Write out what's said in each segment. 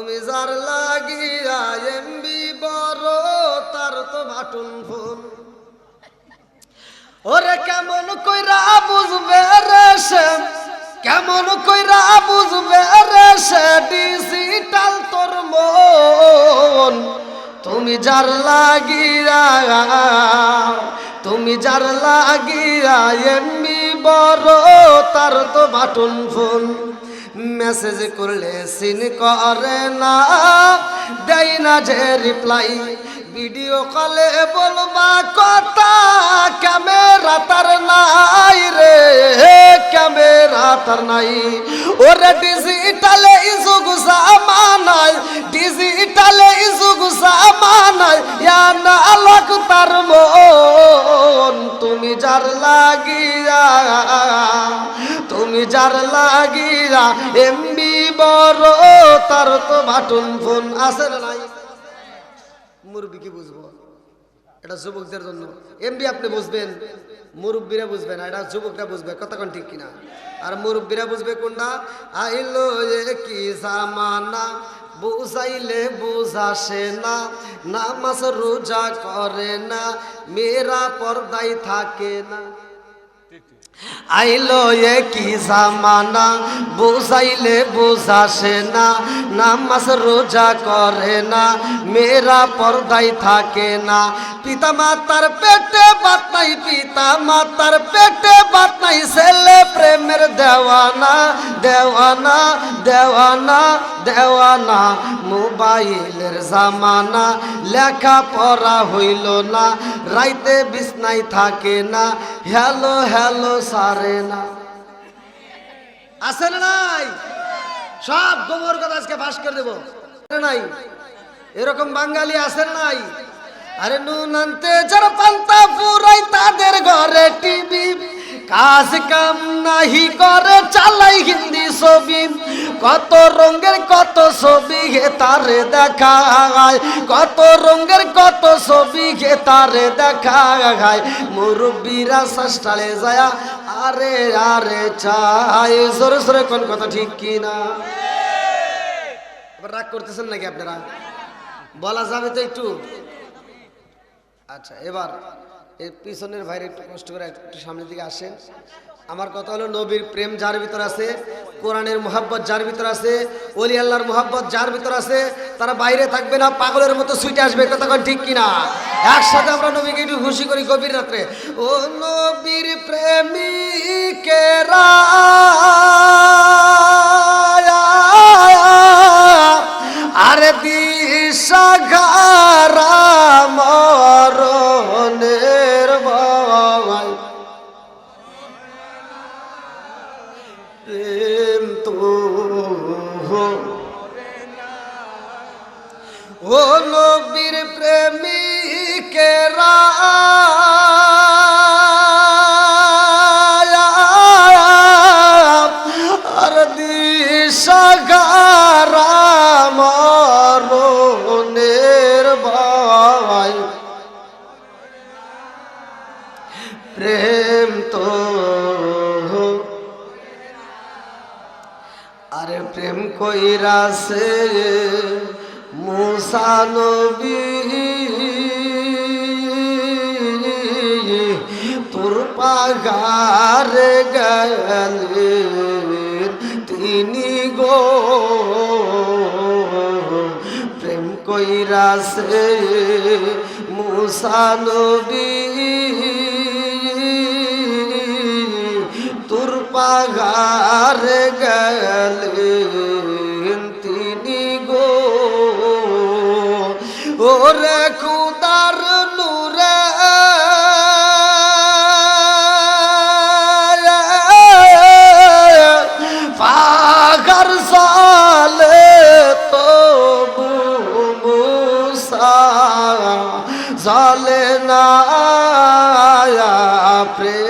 তুমি যার লাগিয়া এমবি বড়, তার তো ভাটুন ফোন ওরে কেমন কইরা বুঝবে রে সে? কেমন কইরা বুঝবে রে সে? ডিজিটাল তোর মন। তুমি যার লাগিয়া, তুমি যার লাগিয়া এমবি বড়, তার তো বাটুন ফোন মেসেজ করলে সিন করে না। দেয় না যে রিপ্লাই ভিডিও কলে বলবা, কথা ক্যামেরা তার নাই রে। ক্যামেরা তার নাই। ওরে ডিজিটালে সামানাই ডিজিটালে ইয়া আলোক তার মন, তুমি যার লাগিয়া, তুমি যার লাগিয়া এমবি বড় তার তো বাটন ফোন আছে না নাই? মুরব্বী কি বুঝব? এটা যুবকদের জন্য। এমবি আপনি বুঝবেন, মুরব্বীরা বুঝবে না, এটা যুবকরা বুঝবে কতক্ষণ ঠিক কিনা? আর মুরব্বীরা বুঝবে কোনটা? আইলো কি জামানা, বুঝাইলে বুঝাসে না, নামাজ রোজা করে না, মেয়েরা পর্দায় থাকে না। আইলো এ কি জামানা, বুঝাইলে বুঝাসে না, নামাজ রোজা করে না, মেয়েরা পর্দায় থাকে না। পিতা মাতার পেটে বাত নাই পিতা মাতার পেটে বাত নাই, ছেলে প্রেমের দেওয়ানা দেওয়ানা দেওয়ানা দেওয়ানা। মোবাইলের জামানা লেখা পড়া হইল না, রাইতে বিছনাই থাকে না। হ্যালো হ্যালো সারে না। আছে নাই? সব গোবর কথা আজকে ফাঁস করে দেবো। নাই? এরকম বাঙালি আছে নাই? আরে নুন আনতে যারা পান্তা ফুরাই তাদের ঘরে টিভি। কাজ কাম নাহি করে, চালাই হিন্দি ছবি। কত রঙের কত ছবি গে তারে দেখায়। কত রঙের কত ছবি গে তারে দেখায়। মুরব্বীরা ষষ্ঠালে যায়, আরে আরে, চাই। সরে সরে কোন কথা ঠিক কি না রাগ করতেছেন নাকি আপনারা? বলা যাবে তো একটু? আচ্ছা এবার এই পিছনের ভাইরে একটু কষ্ট করে একটু সামনের দিকে আসেন। আমার কথা হলো, নবীর প্রেম যার ভিতর আছে, কোরআনের মোহাব্বত যার ভিতর আছে অলি আল্লাহর মোহাব্বত যার ভিতর আছে, তারা বাইরে থাকবে না, পাগলের মতো সুইটে আসবে, কথা ঠিক কিনা? একসাথে আমরা নবীকে একটু খুশি করি গভীর রাত্রে। ও নবীর প্রেমিকেরা প্রেম তো। আরে প্রেম কইরাছে মুসানবী তোর পাগার গেলে তিনি গো। প্রেম কইরাছে মুসানবী পাগার গেলেন তিনি গো। ওরে খুদার নূরে। জলে না প্রেম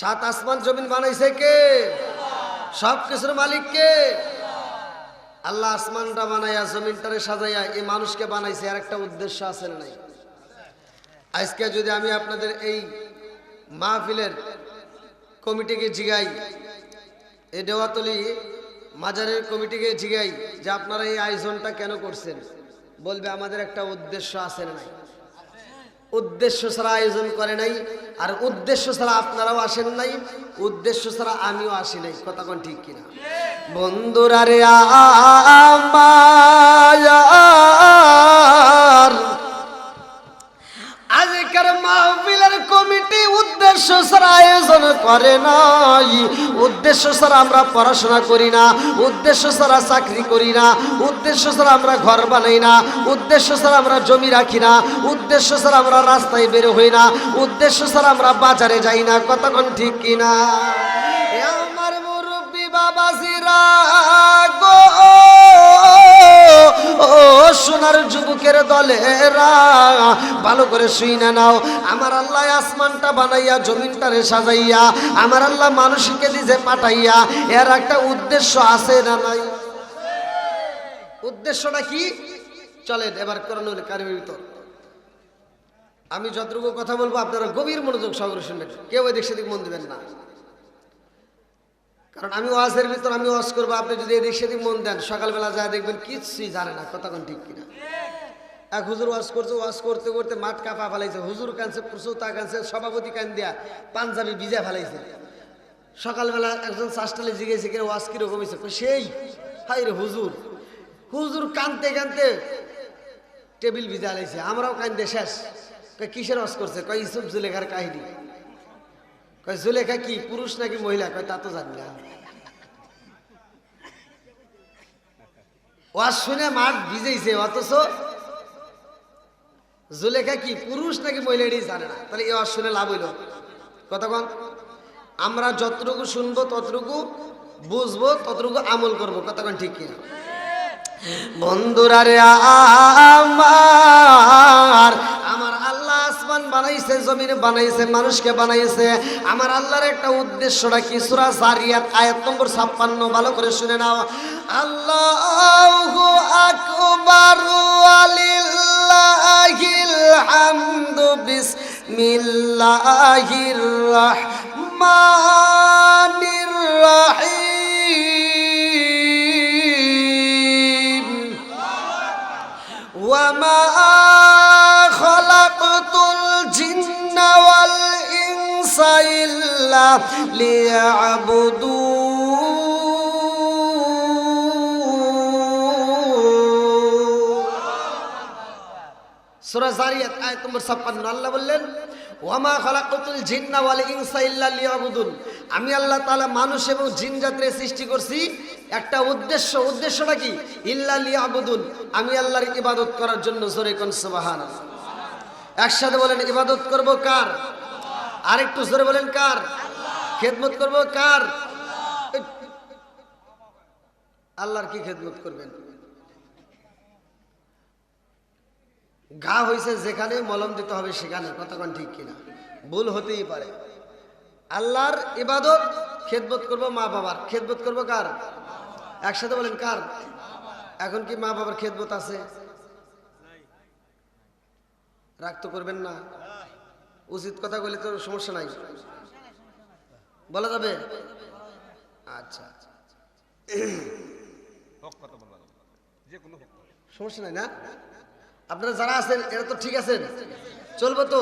সাত আসমান জমিন বানাইছে কে? সব কিছুর মালিক কে? আল্লাহ আসমানটা বানাইয়া জমিনটারে সাজাইয়া এই মানুষকে বানাইছে আর একটা উদ্দেশ্য আছে নাই? আজকে যদি আমি আপনাদের এই মাহফিলের কমিটিকে জিগাই, এই দেওয়াতলি মাজারের কমিটিকে জিগাই যে আপনারা এই আয়োজনটা কেন করছেন, বলবে আমাদের একটা উদ্দেশ্য আছে নাই? উদ্দেশ্য ছাড়া আয়োজন করে নাই, আর উদ্দেশ্য ছাড়া আপনারাও আসেন নাই, উদ্দেশ্য ছাড়া আমিও আসি নাই। কথা কোন ঠিক কিনা? বন্ধুরা রে আমার উদ্দেশ্য ছাড়া আয়োজন করে নাই। উদ্দেশ্য ছাড়া আমরা পড়াশোনা করি না। উদ্দেশ্য ছাড়া চাকরি করি না। উদ্দেশ্য ছাড়া আমরা ঘর বানাই না। উদ্দেশ্য ছাড়া আমরা জমি রাখি না। উদ্দেশ্য ছাড়া আমরা রাস্তায় বের হই না। উদ্দেশ্য ছাড়া আমরা বাজারে যাই না। কতক্ষণ ঠিক কিনা? আমার মুরব্বী বাবাজিরা যুবকের দলেরা, ভালো করে শুই না নাও। আমার আল্লাহ আসমানটা বানাইয়া, জমিনটারে সাজাইয়া, আমার আল্লাহ মানুষকে দিছে পাঠাইয়া, এর একটা উদ্দেশ্য আছে না নাই? উদ্দেশ্যটা কি? চলেন, এবার করণের কারিমের ভিতর। আমি যতটুকু কথা বলব, আপনারা গভীর মনোযোগ সহকারে শুনবেন। কেউ এদিক সেদিক মন দিবেন না। কারণ আমি ওয়াজের ভিতর আমি ওয়াজ করব, আপনি যদি এদিক সেদিক মন দেন, সকালবেলা যা দেখবেন কিছুই জানে না কতক্ষণ ঠিক কিনা। এক হুজুর ওয়াজ করছে, ওয়াজ করতে করতে মাঠ কাপা ফেলাইছে। হুজুর কানছে প্রসুতা কানছে সভাপতি কান দিয়া পাঞ্জাবি ভিজা ফেলাইছে। সকালবেলা একজন চাষটালে জিজ্ঞেসে কে ওয়াজ কীরকম হয়েছে সেই হাই রে হুজুর। হুজুর কানতে কানতে টেবিল ভিজা লাইছে। আমরাও কান্দে শেষ। কিসের ওয়াজ করছে? কয় ইসুফ জুলেখার কাহিনী। কয়, জুলেখা কি, পুরুষ নাকি মহিলা? কয়, তা তো জানি না। ওয়াজ শুনে মাঠ ভিজেছে অথচ জুলেখা কি পুরুষ নাকি মহিলা জানে না? তাহলে ওয়াজ শুনে লাভ হইল। কতক্ষণ আমরা যতটুকু শুনব, ততটুকু বুঝব, ততটুকু আমল করব। কতক্ষণ ঠিক কিনা? বন্ধুরা রে আমার আমার আল্লাহ আসমান বানাইছে, জমিন বানাইছে, মানুষকে বানাইছে। আমার আল্লাহর একটা উদ্দেশ্যটা কি? সূরা জারিয়াত, আয়াত নম্বর 56 ভালো করে শুনে নাও। আল্লাহু বিসমিল্লাহির রহমানির রহিম ওয়া মা খলাকতুল জিন্না ওয়াল ইনসা ইল্লা লিয়াবুদুন সুরা জারিয়াত আয়াত নম্বর 56 আল্লাহ বললেন ওয়ামা খালাকাতুল জিন্না ওয়াল ইনসা ইল্লা লিয়াবুদুন। আমি আল্লাহ তাআলা মানুষ এবং জিন জাতির সৃষ্টি করছি। একটা উদ্দেশ্য, উদ্দেশ্যটা কি? ইল্লা লিয়াবুদুন। আমি আল্লাহর ইবাদত করার জন্য জোরে কোন সুবহানাল্লাহ। একসাথে বলেন, ইবাদত করব কার? আরেকটু জোরে বলেন, কার? খেদমত করব কার? আল্লাহর কি খেদমত করবেন? ঘা হয়েছে যেখানে মলম দিতে হবে সেখানে। কতক্ষণ ঠিক কিনা? ভুল হতেই পারে। আল্লাহর ইবাদত খেদমত করব মা বাবার। খেদমত করব কার? একসাথে বলেন কার? এখন কি মা বাবার খেদমত আছে? রাগ তো করবেন না। উচিত কথা বলে তো সমস্যা নাই। বলা যাবে? আচ্ছা সমস্যা নাই না? আপনারা যারা আছেন, এরা তো ঠিক আছেন? চলবো তো?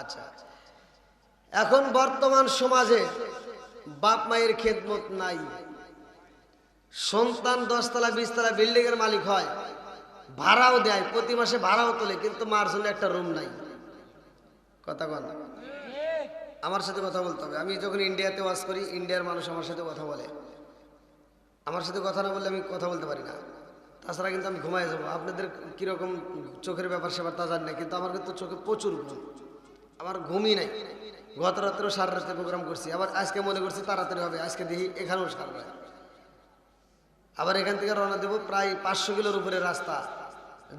আচ্ছা এখন বর্তমান সমাজে বাপ মায়ের খেদমত নাই। সন্তান দশতলা, বিশতলা বিল্ডিং এর মালিক হয়। ভাড়াও দেয়, প্রতি মাসে ভাড়াও তোলে, কিন্তু মার জন্য একটা রুম নাই। কথা কন আমার সাথে কথা বলতে হবে। আমি যখন ইন্ডিয়াতে ওয়াজ করি ইন্ডিয়ার মানুষ আমার সাথে কথা বলে। আমার সাথে কথা না বললে আমি কথা বলতে পারি না। তাছাড়া কিন্তু আমি ঘুমাই যাব। আপনাদের কীরকম চোখের ব্যাপার সেবার তা জানি না, কিন্তু আমার কিন্তু চোখে প্রচুর ঘুম। আমার ঘুমই নাই। গত রাত্রেও সারা রাত্রে প্রোগ্রাম করছি। আবার আজকে মনে করছি তাড়াতাড়ি হবে, আজকে দেখি এখানেও সারবে আবার এখান থেকে রওনা দেবো প্রায় পাঁচশো কিলোর উপরে রাস্তা।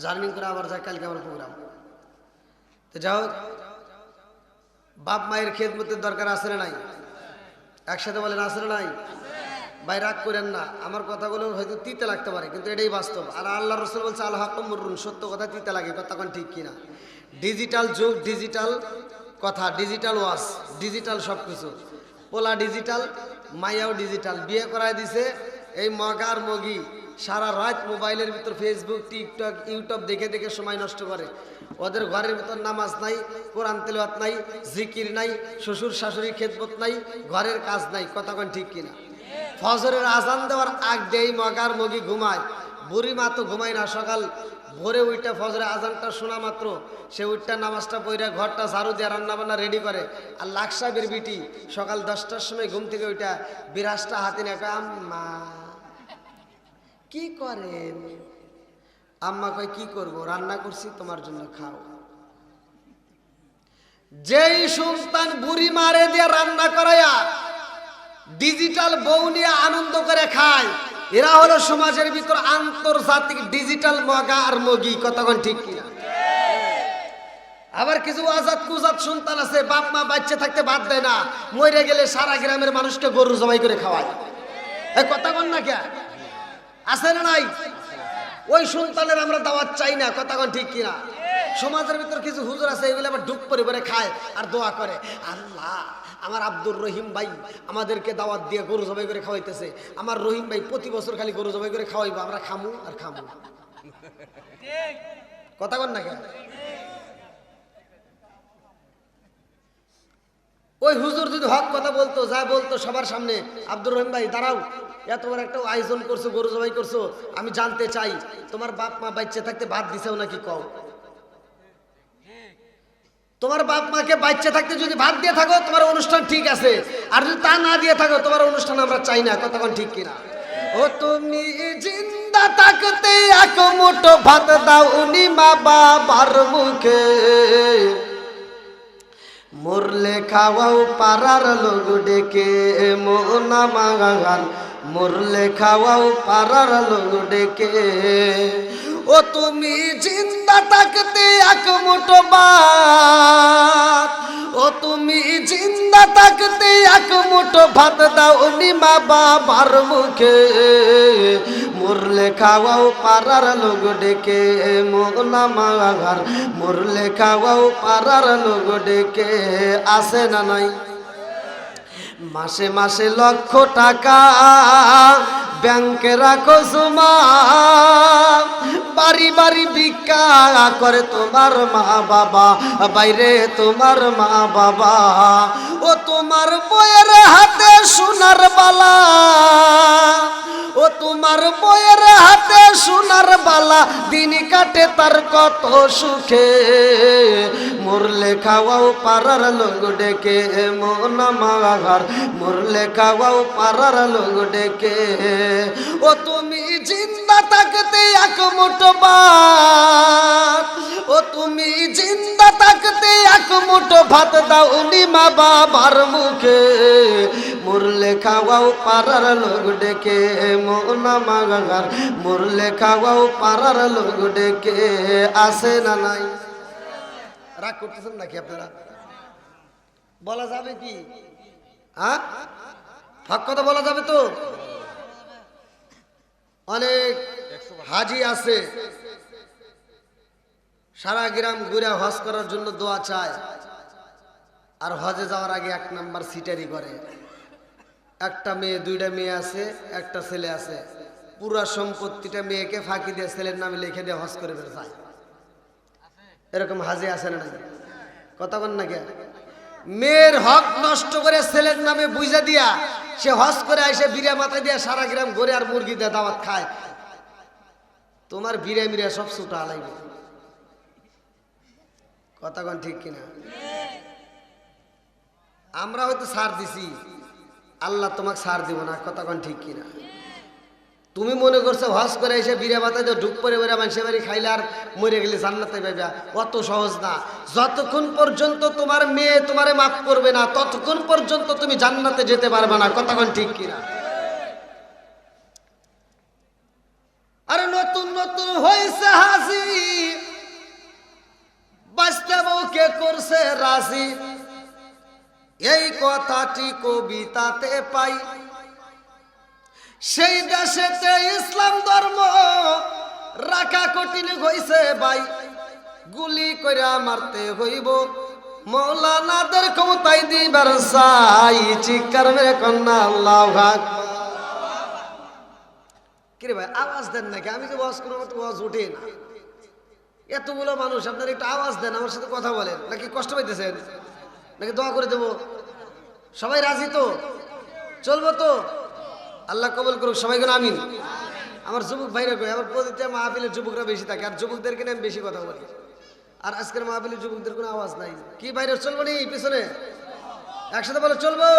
জার্নি করে আবার যায় কালকে আমার প্রোগ্রাম। তো যাই হোক, বাপ মায়ের খেদমতের দরকার না নাই? একসাথে বলেন না নাই? ভাই, রাগ করেন না। আমার কথাগুলো হয়তো তিতে লাগতে পারে, কিন্তু এটাই বাস্তব। আর আল্লাহ রসুল বলছে, আল্লাহ মরুন। সত্য কথা তিতে লাগে কতক্ষণ ঠিক কিনা? ডিজিটাল যুগ, ডিজিটাল কথা, ডিজিটাল ওয়াশ ডিজিটাল সব কিছু পোলা ডিজিটাল, মাইয়াও ডিজিটাল। বিয়ে করায় দিছে এই মগার মগি। সারা রাত মোবাইলের ভিতর ফেসবুক টিকটক ইউটিউব দেখে দেখে সময় নষ্ট করে। ওদের ঘরের ভিতর নামাজ নাই, কোরআন তেলাওয়াত নাই, জিকির নাই, শ্বশুর শাশুড়ি খেদমত নাই, ঘরের কাজ নাই কতক্ষণ ঠিক কিনা? ফজরের আজান দেওয়ার আগ দেই মগার মগি ঘুমায়। বুড়ি মা তো ঘুমায় না, সকাল ভোরে উইটা ফজরে আজানটা শোনা মাত্র। সে উইটা নামাজটা পইরা ঘরটা ঝাড়ু দিয়ে রান্না বান্না রেডি করে। আর লাখ সাহেবের বিটি সকাল দশটার সময় ঘুম থেকে ওইটা বিরাজটা হাতে নিয়ে আম্মা, কি করেন? আম্মা কয়, কি করব? রান্না করছি, তোমার জন্য খাও। যেই সন্তান বুড়ি মারে দিয়ে রান্না করাইয়া ডিজিটাল বউ নিয়ে আনন্দ করে খায়। এরা হলো সমাজের ভিতর আন্তর্জাতিক ডিজিটাল মগা আর মগি কতক্ষণ ঠিক কিনা? আবার কিছু আজাদ কুজাত সন্তান আছে, বাপ মা বাচ্চা থাকতে বাদ দেয় না, মরে গেলে সারা গ্রামের মানুষকে গরু জমাই করে খাওয়ায়। কথা কন না কে? আছে না নাই? ওই সন্তানের আমরা দাওয়াত চাই না, কথা কন ঠিক কিনা? সমাজের ভিতর কিছু হুজুর আছে, এগুলো আবার ডুব পরে পরে খায় আর দোয়া করে। আল্লাহ, আমার আব্দুর রহিম ভাই আমাদেরকে দাওয়াত দিয়ে গরু জবাই করে খাওয়াইতেছে। আমার রহিম ভাই প্রতি বছর খালি গরু জবাই করে খাওয়াইবো, আমরা খামু আর খামু। কথা কন না কেন? ওই হুজুর যদি হক কথা বলতো, যা বলতো সবার সামনে, আব্দুর রহিম ভাই, দাঁড়াও, এত বড় একটা আয়োজন করছ, গরু জবাই করছ, আমি জানতে চাই, তোমার বাপ মা বাচ্চা থাকতে বাদ দিছেও নাকি কও? তোমার বাপ মাকে বাচ্চা থাকতে যদি ভাত দিয়ে থাকো, তোমার অনুষ্ঠান ঠিক আছে। আর যদি তা না দিয়ে থাকো, তোমার অনুষ্ঠান আমরা চাই না। কতক্ষণ ঠিক কিনা? ও, তুমি জিন্দা থাকতে এক মুঠো ভাত দাও উনি মা বাবার মুখে। মুরলে খাওয়াও পারার লোক ডেকে, মোনা মাগান। মুরলে খাওয়াও পারার লোক ডেকে। ও তুমি জিন্দা থাকতে এক মুঠো ভাত। ও তুমি জিন্দা থাকতে এক মুঠো ভাত দাও নি মা বাবার মুখে। মুরলে খাওয়াও পারার লোক ডেকে মোনা মাগার মুরলে খাওয়াও পারার লোক ডেকে আসে না নাই? মাসে মাসে লক্ষ টাকা ব্যাংকে রাখো জমা বাড়ি বাড়ি ভিক্ষা করে তোমার মা বাবা। বাইরে তোমার মা বাবা। ও তোমার বইয়ের হাতে সোনার বালা। ও তোমার বইয়ের হাতে সোনার বালা। দিন কাটে তার কত সুখে। মুরলে খাওয়াও পারার লোক ডেকে, মোনা মাগার মুরলে খাওয়াও পারার লোক ডেকে। ও তুমি জিন্দা থাকতে এক মুঠো ভাত। ও তুমি জিন্দা থাকতে এক মুঠো ভাত দাও উনি মা বাবার মুখে। মুরলে খাওয়াও পারার লোক ডেকে, মোনা মাগার মুরলে খাওয়াও পারার লোক ডেকে আসে না নাই? রাগ করতেছেন নাকি আপনারা? বলা যাবে কি? হ্যাঁ? হক কথা বলা যাবে তো? অনেক হাজি আছে। সারা গ্রাম ঘুরে হজ করার জন্য দোয়া চায়। আর হজে যাওয়ার আগে এক নাম্বার সিটারি করে। একটা মেয়ে, দুইটা মেয়ে আছে, একটা ছেলে আছে। পুরা সম্পত্তিটা মেয়েকে ফাঁকি দিয়ে ছেলের নামে লিখে দিয়ে হজ করে যায় এরকম হাজি আছে না কথা বল না কে? মেয়ের হক নষ্ট করে ছেলের নামে বুঝা দিয়া সে হজ করে এসে বিড়া মাথায় দিয়ে সারা গ্রাম ঘরে আর মুরগি দিয়ে দাওয়াত খায়। তোমার বিড়ে মিড়ে সব ছুটা কথা কথাগণ ঠিক কিনা? আমরা হয়তো সার দিছি। আল্লাহ তোমাকে সার দিব না কথাগণ ঠিক কিনা? তুমি মনে করছ হজ করে এসে বিরে বাতায় তো ঢুক পরে বেড়া মানুষের বাড়ি খাইলে আর মরে গেলে জান্নাতে পাইবা? অত সহজ না। যতক্ষণ পর্যন্ত তোমার মেয়ে তোমারে মাফ করবে না, ততক্ষণ পর্যন্ত তুমি জান্নাতে যেতে পারবে না। কতক্ষণ ঠিক কিনা? আরে নতুন নতুন হয়েছে হাসি। বাঁচতে বউকে করছে রাজি? এই কথাটি কবিতাতে পাই। সেই দেশেতে ইসলাম ধর্ম রাখা কঠিন হইছে ভাই। গুলি কইরা মারতে হইব। মৌলানাদের ক্ষমতাই দিবার সাই চিৎকার মেরে কন্যা আল্লাহ কিরে ভাই, আওয়াজ দেন নাকি? আমি যে ওয়াজ কোনো মতো উঠে না। এতগুলো মানুষ, আপনার একটু আওয়াজ দেন, আমার সাথে কথা বলেন। নাকি কষ্ট পাইতেছেন? নাকি দোয়া করে দেবো? সবাই রাজি তো? চলবো তো? আল্লাহ কবল করুক, সবাই কোনো আমিন। আমার যুবক ভাইরা কই আমার প্রতিটা মাহফিলের যুবকরা বেশি থাকে, আর যুবকদেরকে আমি বেশি কথা বলি। আর আজকের মাহফিলের যুবকদের কোনো আওয়াজ নাই। কি বাইরে চলবো নি পিছনে? একসাথে বলো, চলবো?